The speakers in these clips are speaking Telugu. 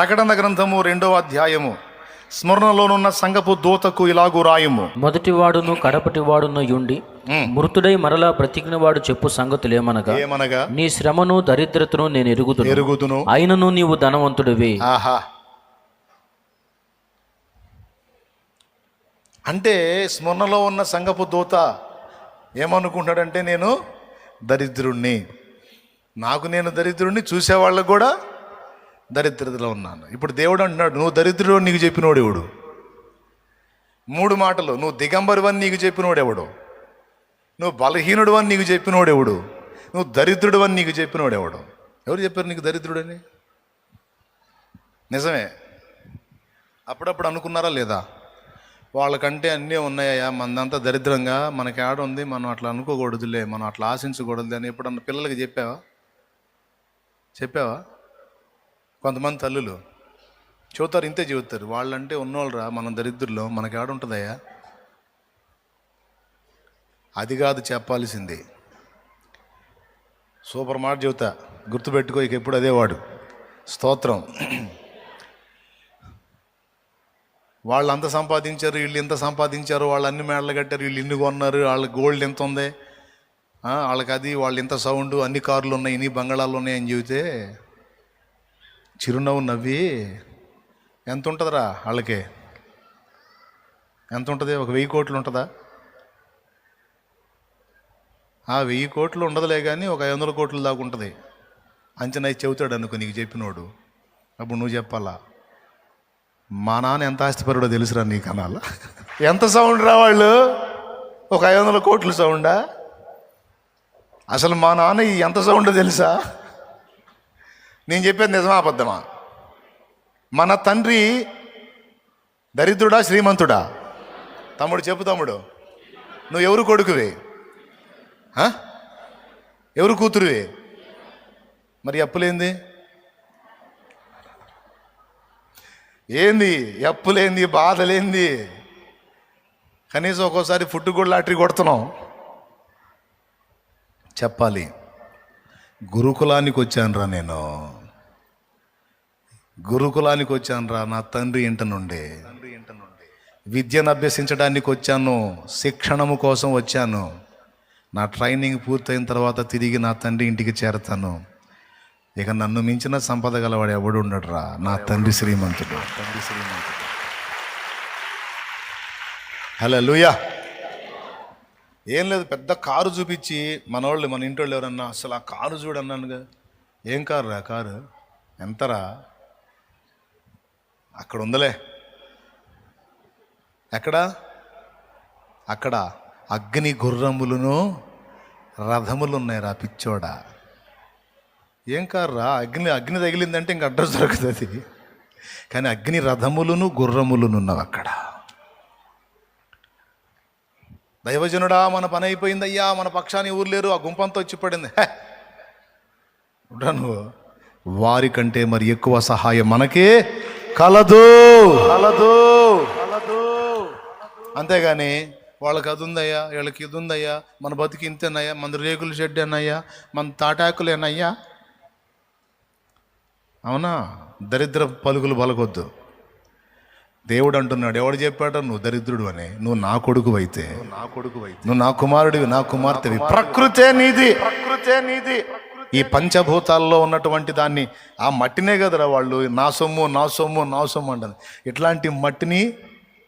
ప్రకటన గ్రంథము రెండవ అధ్యాయము. స్మరణలోనున్న సంగపు దూతకు ఇలాగు రాయము. మొదటివాడును కడపటివాడును యుండి ఉమ్. మృతుడై మరలా బ్రతికినవాడు చెప్పు సంగతులేమనగా ఏమనగా నీ శ్రమను దరిద్రతను నేను ఎరుగుతును ఎరుగుదును. అయినను నీవు ధనవంతుడివి. ఆహా. అంటే స్మరణలో ఉన్న సంగపు దూత ఏమనుకుంటాడంటే నేను దరిద్రుణ్ణి. నాకు నేను దరిద్రుణ్ణి చూసేవాళ్ళకు కూడా దరిద్రతలో ఉన్నాను. ఇప్పుడు దేవుడు అంటున్నాడు నువ్వు దరిద్రుడు నీకు చెప్పినోడు ఎవడు? మూడు మాటలు నువ్వు దిగంబరు అని నీకు చెప్పినోడు ఎవడు? నువ్వు బలహీనుడు అని నీకు చెప్పినోడు ఎవడు? నువ్వు దరిద్రుడు అని నీకు చెప్పినోడు ఎవడు? ఎవరు చెప్పారు నీకు దరిద్రుడని? నిజమే. అప్పుడప్పుడు అనుకున్నారా లేదా? వాళ్ళకంటే అన్నీ ఉన్నాయా మనదంతా దరిద్రంగా మనకి ఆడ ఉంది మనం అట్లా అనుకోకూడదులే మనం అట్లా ఆశించకూడదు అని ఎప్పుడన్నా పిల్లలకి చెప్పావా? చెప్పావా? కొంతమంది తల్లులు చెబుతారు ఇంతే చెబుతారు వాళ్ళంటే ఉన్నోళ్ళరా మనం దరిద్రులు మనకి ఆడ ఉంటుందయ్యా? అది కాదు చెప్పాల్సింది. సూపర్ మాట చెబుతా గుర్తుపెట్టుకో ఇక ఎప్పుడు అదే వాడు. స్తోత్రం. వాళ్ళు అంత సంపాదించారు వీళ్ళు ఇంత సంపాదించారు వాళ్ళు అన్ని మేడలు కట్టారు వీళ్ళు ఇన్ని కొన్నారు వాళ్ళ గోల్డ్ ఎంత ఉంది? వాళ్ళకి అది వాళ్ళు ఇంత సౌండ్ అన్ని కార్లు ఉన్నాయి ఇన్ని బంగాళాలు ఉన్నాయి అని చెబితే చిరునవ్వు నవ్వి ఎంత ఉంటుందిరా వాళ్ళకి ఎంత ఉంటుంది ఒక వెయ్యి కోట్లు ఉంటుందా? ఆ వెయ్యి కోట్లు ఉండదులే కానీ ఒక ఐదు వందల కోట్లు దాకా ఉంటుంది. అంచనా చెబుతాడు అనుకో నీకు చెప్పినోడు. అప్పుడు నువ్వు చెప్పాలా మా నాన్న ఎంత ఆస్తిపరుడో తెలుసురా నీ కనాల ఎంత సౌండ్ రా వాళ్ళు? ఒక ఐదు వందల కోట్లు సౌండా? అసలు మా నాన్న ఎంత సౌండ్ తెలుసా? నేను చెప్పేది నిజమా అబద్ధమా? మన తండ్రి దరిద్రుడా శ్రీమంతుడా? తమ్ముడు చెప్పు తమ్ముడు. నువ్వు ఎవరు కొడుకువే? ఎవరు కూతురువి? మరి అప్పులేంది? ఏంది? ఎప్పులేంది బాధలేంది? కనీసం ఒక్కోసారి ఫుడ్ కూడా లాటరీ కొడుతున్నాం. చెప్పాలి. గురుకులానికి వచ్చానురా నేను. గురుకులానికి వచ్చానురా నా తండ్రి ఇంట నుండి. విద్యను అభ్యసించడానికి వచ్చాను శిక్షణము కోసం వచ్చాను. నా ట్రైనింగ్ పూర్తయిన తర్వాత తిరిగి నా తండ్రి ఇంటికి చేరతాను. ఇక నన్ను మించిన సంపద గలవాడు ఎవడు ఉండడురా నా తండ్రి శ్రీమంతుడు. తండ్రి శ్రీమంతుడు హలో లూయా ఏం లేదు పెద్ద కారు చూపించి మనోళ్ళు మన ఇంటి వాళ్ళు ఎవరన్నా అసలు ఆ కారు చూడన్నానుగా. ఏం కారు? రా? కారు ఎంతరా అక్కడ ఉందలే ఎక్కడ? అక్కడ అగ్ని గుర్రములను రథములు ఉన్నాయి రా పిచ్చోడా. ఏం కారు రా అగ్ని అగ్ని తగిలిందంటే ఇంక అడ్రస్ దొరుకుతుంది కానీ అగ్ని రథములను గుర్రములను ఉన్నవి అక్కడ. దైవజనుడా మన పని అయిపోయిందయ్యా మన పక్షాన్ని ఊరు లేరు ఆ గుంపంతో వచ్చి పడింది. నువ్వు. వారికంటే మరి ఎక్కువ సహాయం మనకే కలదు. కలదు. కలదు. అంతేగాని వాళ్ళకి అది ఉందయ్యా వీళ్ళకి ఇది ఉందయ్యా మన బతికి ఇంతేనయ్యా మన రేకుల షెడ్ అన్నయ్యా మన తాటాకులేనయ్యా అవునా? దరిద్ర పలుకులు పలకొద్దు. దేవుడు అంటున్నాడు ఎవడు చెప్పాడో? నువ్వు దరిద్రుడు అని. నువ్వు నా కొడుకు అయితే. నా కొడుకు అయితే. నువ్వు నా కుమారుడివి నా కుమార్తెవి. ప్రకృతే నీది. ప్రకృతే నీది. ఈ పంచభూతాల్లో ఉన్నటువంటి దాన్ని ఆ మట్టినే కదరా వాళ్ళు నా సొమ్ము నా సొమ్ము నా సొమ్ము అంటారు. ఇట్లాంటి మట్టిని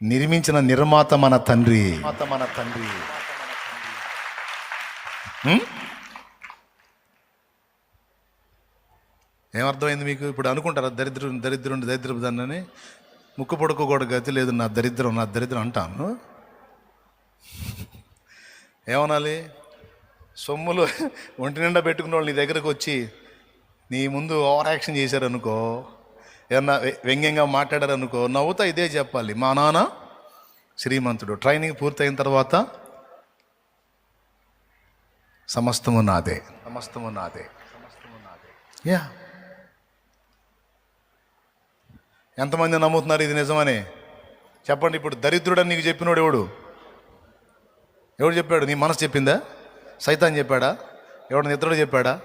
నిర్మించిన నిర్మాత మన తండ్రి. మన తండ్రి? ఏమర్థమైంది మీకు? ఇప్పుడు అనుకుంటారా దరిద్రం దరిద్రం దరిద్రం దాన్ని ముక్కు పొడుకు కూడా గతి లేదు నా దరిద్రం నా దరిద్రం అంటాను. ఏమనాలి? సొమ్ములు ఒంటి నిండా పెట్టుకున్న వాళ్ళు నీ దగ్గరకు వచ్చి నీ ముందు ఓవర్ యాక్షన్ చేశారనుకో ఏమన్నా వ్యంగ్యంగా మాట్లాడారనుకో నవ్వుతా ఇదే చెప్పాలి. మా నాన్న శ్రీమంతుడు. ట్రైనింగ్ పూర్తయిన తర్వాత సమస్తము నాదే. సమస్తము నాదే. సమస్తము నాదే. యా. ఎంతమంది నమ్ముతున్నారు ఇది నిజమని? చెప్పండి ఇప్పుడు. దరిద్రుడని నీకు చెప్పినోడు ఎవడు? ఎవడు చెప్పాడు? నీ మనసు చెప్పిందా? సైతాన్ చెప్పాడా? ఎవడు నిద్రుడు చెప్పాడా?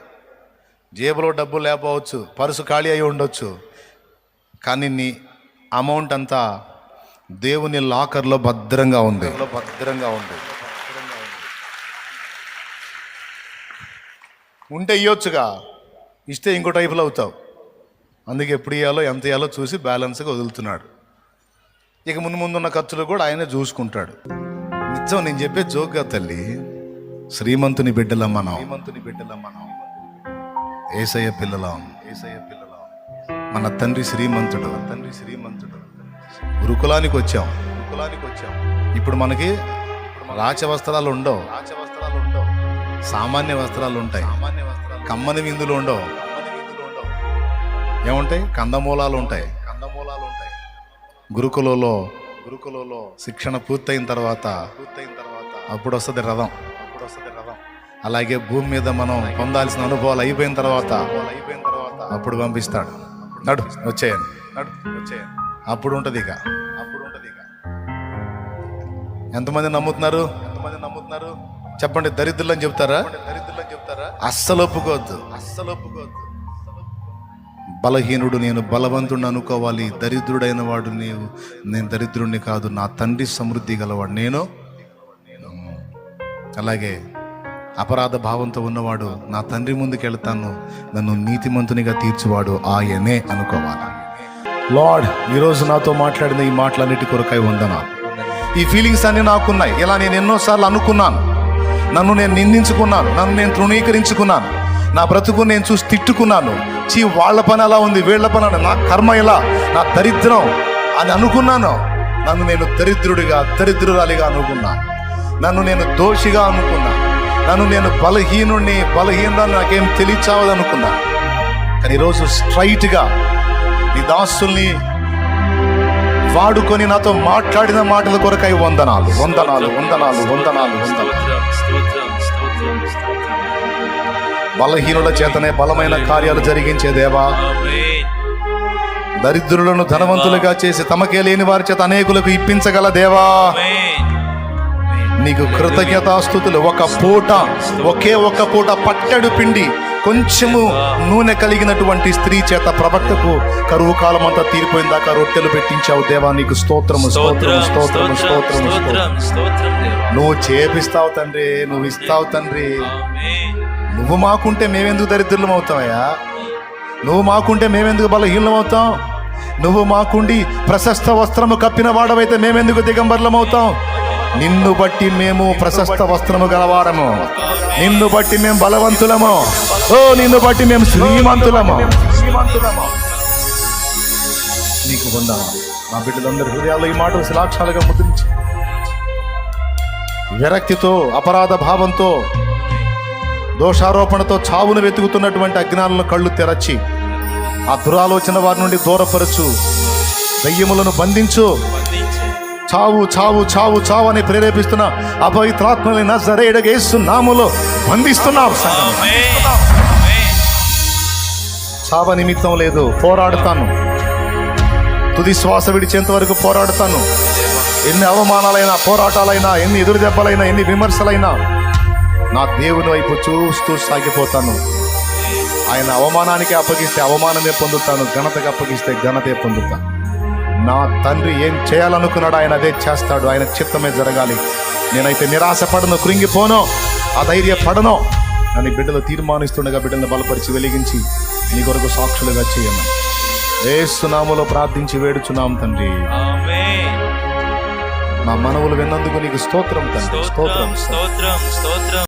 జేబులో డబ్బు లేకపోవచ్చు పరుసు ఖాళీ అయి ఉండొచ్చు. కానీ నీ అమౌంట్ అంతా దేవుని లాకర్లో భద్రంగా ఉంది. భద్రంగా ఉంది. ఉంటే ఇవ్వచ్చుగా ఇస్తే ఇంకో టైపులో అవుతావు. అందుకే ఎప్పుడు ఇవ్వాలో ఎంత ఇవ్వాలో చూసి బ్యాలెన్స్గా వదులుతున్నాడు. ఇక ముందు ముందున్న ఖర్చులు కూడా ఆయనే చూసుకుంటాడు. నిజం నేను చెప్పే జోక్గా తల్లి శ్రీమంతుని బిడ్డలం మనం శ్రీమంతుని బిడ్డలం మనం ఏసయ్య పిల్లలం. ఏసయ్య పిల్లలం. మన తండ్రి శ్రీమంతుడు. తండ్రి శ్రీమంతుడు. గురుకులానికి వచ్చాం. గురుకులానికి వచ్చాం. ఇప్పుడు మనకి రాచ వస్త్రాలు ఉండవు. రాచ వస్త్రాలు ఉండవు. సామాన్య వస్త్రాలు ఉంటాయి. కమ్మని విందులు ఉండవు. ఏముంటాయి? కందమూలాలు ఉంటాయి. కందమూలాలు ఉంటాయి. గురుకులలో గురుకులలో శిక్షణ పూర్తయిన తర్వాత పూర్తయిన తర్వాత అప్పుడు వస్తుంది రథం. అప్పుడు వస్తుంది రథం అలాగే భూమి మీద మనం పొందాల్సిన అనుభవాలు అయిపోయిన తర్వాత అయిపోయిన తర్వాత అప్పుడు పంపిస్తాడు. నడు వచ్చేయండి. నడు వచ్చేయండి. అప్పుడు ఉంటుంది ఇక. అప్పుడు ఉంటుంది ఇక. ఎంతమంది నమ్ముతున్నారు? ఎంతమంది నమ్ముతున్నారు? చెప్పండి దరిద్రులు అని చెప్తారా? దరిద్రులు అని చెప్తారా? అస్సలు ఒప్పుకోవద్దు. అస్సలు ఒప్పుకోవద్దు. బలహీనుడు నేను బలవంతుడిని అనుకోవాలి. దరిద్రుడైన వాడు నీవు. నేను దరిద్రుడిని కాదు. నా తండ్రి సమృద్ధి గలవాడు. నేను అలాగే అపరాధ భావంతో ఉన్నవాడు నా తండ్రి ముందుకు వెళ్తాను. నన్ను నీతిమంతునిగా తీర్చువాడు ఆయనే అనుకోవాలి. లార్డ్ ఈరోజు నాతో మాట్లాడిన ఈ మాటలన్నిటి కొరకై ఉందనా ఈ ఫీలింగ్స్ అన్ని నాకున్నాయి. ఇలా నేను ఎన్నోసార్లు అనుకున్నాను. నన్ను నేను నిందించుకున్నాను. నన్ను నేను తృణీకరించుకున్నాను. నా బ్రతుకు నేను చూసి తిట్టుకున్నాను. చీ వాళ్ళ పని అలా ఉంది వీళ్ళ పని నా కర్మ ఇలా నా దరిద్రం. అని అనుకున్నాను. నన్ను నేను దరిద్రుడిగా దరిద్రురాలిగా అనుకున్నాను. నన్ను నేను దోషిగా అనుకున్నా. నన్ను నేను బలహీనుణ్ణి బలహీనుడు నాకేం తెలియచావదనుకున్నా. కానీ ఈరోజు స్ట్రైట్గా నీ దాసుల్ని వాడుకొని నాతో మాట్లాడిన మాటల కొరకై వందనాలు వందనాలు వందనాలు వందనాలు వందనాలు. బలహీనుల చేతనే బలమైన కార్యాలు జరిగించే దేవా. దరిద్రులను ధనవంతులుగా చేసి తమకే లేని వారి చేత అనేకులకు ఇప్పించగల దేవా. నీకు కృతజ్ఞతాస్థుతులు ఒక పూట ఒకే ఒక పూట పట్టెడు పిండి కొంచెము నూనె కలిగినటువంటి స్త్రీ చేత ప్రవక్తకు కరువు కాలం అంతా తీరిపోయిందాక రొట్టెలు పెట్టించావు. దేవా నీకు స్తోత్రము స్తోత్రము స్తోత్రం స్తోత్రము స్తోత్రం స్తోత్రము నువ్వు చేపిస్తావు తండ్రి నువ్వు ఇస్తావు తండ్రి. నువ్వు మాకుంటే మేమెందుకు దరిద్రులం అవుతావయ్యా నువ్వు మాకుంటే మేమెందుకు బలహీనం అవుతాం? నువ్వు మాకుండి ప్రశస్త వస్త్రము కప్పిన వాడవైతే మేమెందుకు దిగంబర్లం అవుతాం? నిన్ను బట్టి మేము ప్రశస్త వస్త్రము గలవారము. నిన్ను బట్టి మేము బలవంతులము. ఓ నిన్ను బట్టి మేము శ్రీమంతులము. నీకు వందా మా బిడ్డలందరి హృదయాల్లో ఈ మాటలు శిలాక్షాలుగా ముద్రించి. విరక్తితో అపరాధ భావంతో దోషారోపణతో చావును వెతుకుతున్నటువంటి అజ్ఞానులను కళ్ళు తెరచి ఆ దురాలోచన వారి నుండి దూరపరచు. దయ్యములను బంధించు. చావు చావు చావు చావు అని ప్రేరేపిస్తున్న అపవిత్రాత్మని నజరేడగేస్తు నాములో బంధిస్తున్నావు చావ నిమిత్తం లేదు పోరాడుతాను. తుది శ్వాస విడిచేంత వరకు పోరాడుతాను. ఎన్ని అవమానాలైనా పోరాటాలైనా ఎన్ని ఎదురు దెబ్బలైనా ఎన్ని విమర్శలైనా నా దేవుని వైపు చూస్తూ సాగిపోతాను. ఆయన అవమానానికి అప్పగిస్తే అవమానమే పొందుతాను ఘనతకి అప్పగిస్తే ఘనతే పొందుతాను. నా తండ్రి ఏం చేయాలనుకున్నాడు ఆయన అదే చేస్తాడు. ఆయన చిత్తమే జరగాలి. నేనైతే నిరాశ పడను కృంగిపోను అధైర్య పడను అని బిడ్డలు తీర్మానిస్తుండగా బిడ్డలను బలపరిచి వెలిగించి నీ కొరకు సాక్షులుగా చేయమని. ఏసునాములో ప్రార్థించి వేడుచున్నాం తండ్రి. మా మనవులు విన్నందుకు నీకు స్తోత్రం తండ్రి. స్తోత్రం స్తోత్రం స్తోత్రం.